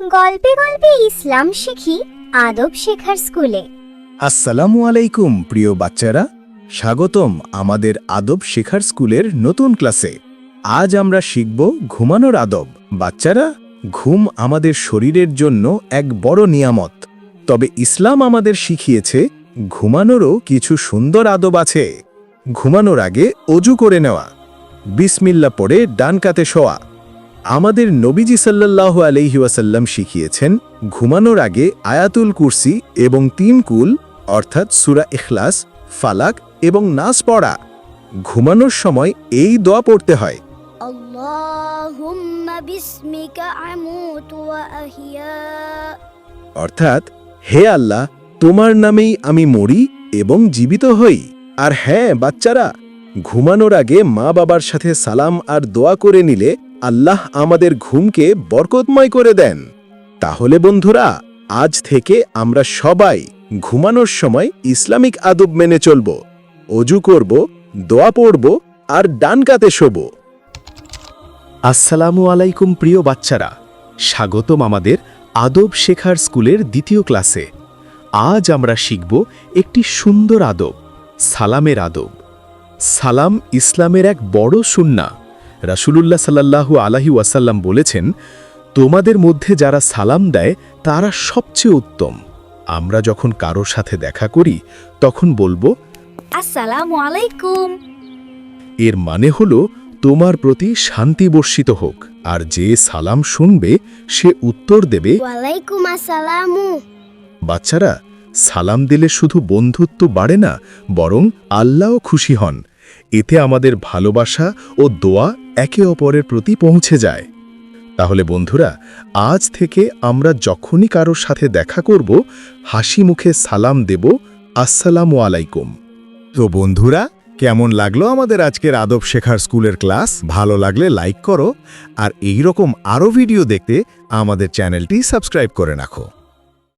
গল্পে গল্পে ইসলাম শিখি, আদব শেখার স্কুলে। আসসালামু আলাইকুম, প্রিয় বাচ্চারা। স্বাগতম আমাদের আদব শেখার স্কুলের নতুন ক্লাসে। আজ আমরা শিখব ঘুমানোর আদব। বাচ্চারা, ঘুম আমাদের শরীরের জন্য এক বড় নিয়ামত। তবে ইসলাম আমাদের শিখিয়েছে, ঘুমানোরও কিছু সুন্দর আদব আছে। ঘুমানোর আগে অজু করে নেওয়া। বিসমিল্লা পড়ে ডান কাতে শোয়া। আমাদের নবীজি সাল্লাহ আলহিউসাল্লাম শিখিয়েছেন ঘুমানোর আগে আয়াতুল কুরসি এবং তিন কুল অর্থাৎ সুরা এখলাস ফালাক এবং নাস পড়া। ঘুমানোর সময় এই দোয়া পড়তে হয়। অর্থাৎ হে আল্লাহ তোমার নামেই আমি মরি এবং জীবিত হই। আর হ্যাঁ বাচ্চারা ঘুমানোর আগে মা বাবার সাথে সালাম আর দোয়া করে নিলে আল্লাহ আমাদের ঘুমকে বরকতময় করে দেন। তাহলে বন্ধুরা, আজ থেকে আমরা সবাই ঘুমানোর সময় ইসলামিক আদব মেনে চলব, অজু করব, দোয়া পড়ব আর ডান কাতে শোব। আসসালামু আলাইকুম প্রিয় বাচ্চারা, স্বাগতম আমাদের আদব শেখার স্কুলের দ্বিতীয় ক্লাসে। আজ আমরা শিখব একটি সুন্দর আদব, সালামের আদব। সালাম ইসলামের এক বড় সুন্না। রাসূলুল্লাহ সাল্লাল্লাহু আলাহি ওয়াসাল্লাম বলেছেন তোমাদের মধ্যে যারা সালাম দেয় তারা সবচেয়ে উত্তম। আমরা যখন কারোর সাথে দেখা করি তখন বলব আসসালামু আলাইকুম। এর মানে হল তোমার প্রতি শান্তি বর্ষিত হোক আর যে সালাম শুনবে সে উত্তর দেবে বাচ্চারা সালাম দিলে শুধু বন্ধুত্ব বাড়ে না বরং আল্লাহও খুশি হন। এতে আমাদের ভালোবাসা ও দোয়া একে অপরের প্রতি পৌঁছে যায়। তাহলে বন্ধুরা, আজ থেকে আমরা যখনই কারোর সাথে দেখা করব, হাসি মুখে সালাম দেব, আসসালামু আলাইকুম। তো বন্ধুরা, কেমন লাগল আমাদের আজকের আদব শেখার স্কুলের ক্লাস? ভালো লাগলে লাইক করো, আর এই রকম আরও ভিডিও দেখতে আমাদের চ্যানেলটি সাবস্ক্রাইব করে রাখো।